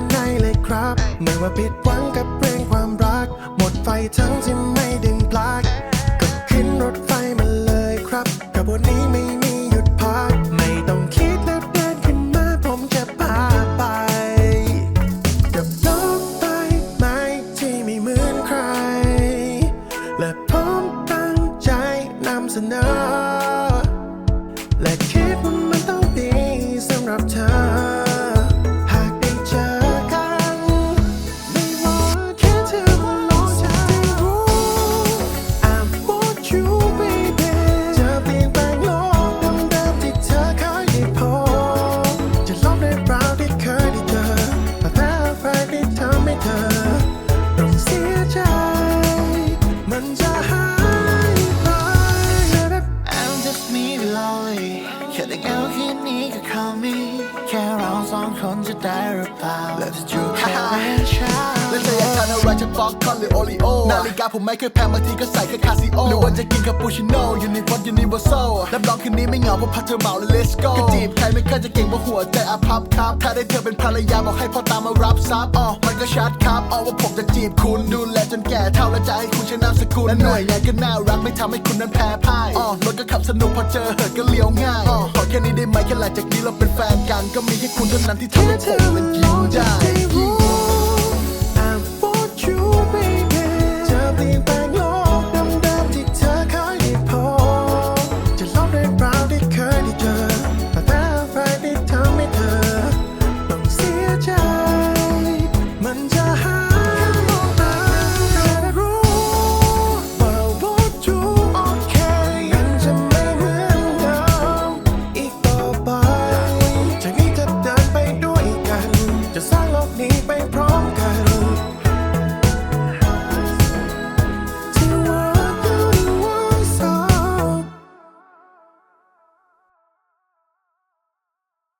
ชิดด้านในเลยครับ ไม่ว่าผิดหวังกับเรื่องความรัก หมดไฟทั้งที่ไม่ดึงปลั๊กก็ขึ้นรถไฟมาเลยครับขบวนนี้ไม่มีหยุดพัก ไม่ต้องคิดแล้วเดินขึ้นมาผมจะพาไป กับโลกใบไม้ที่ไม่เหมือนใคร และผมตั้งใจนำเสนอ และคิดว่ามันต้องดีสำหรับเธอ call me แค่เราสองคนจะได้หรือเปล่า Let's do แค่เรื่องเช้าแล้วเธออยากทานอะไรจะป๊อกคอนหรือโอริโอนาฬิกาผมไม่เคยแพงบางทีก็ใส่แค่คาซิโอหรือว่าจะกินคาปูชิโน่ยูนิฟอร์มยูนิเวอร์แซลรับรองคืนนี้ไม่เหงาเพราะพักเธอเหมาเลย let's go ก็จีบใครไม่เคยจะเก่งเพราะหัวใจอาพับครับ ถ้าได้เธอเป็นภรรยาบอกให้พ่อตามมารับทรัพย์อ๋อมันก็ชัดครับอ๋อว่าผมจะจีบคุณดูแลจน แก่เท่าและจะให้คุณใช้นามสกุลและหน่วยงานก็น่ารักไม่ทำให้คุณนั้นแพ้พ่ายอ๋อรถก็ขับสนุกพอเจอเหอะก็เลี้ยวง่ายอ๋อขอแค่นี้ได้ไหมแค่หลังจากนี้เราเป็นแฟนกันก็มีแค่คุณเท่านั้นที่ทำให้ผมนั้นยิ้ม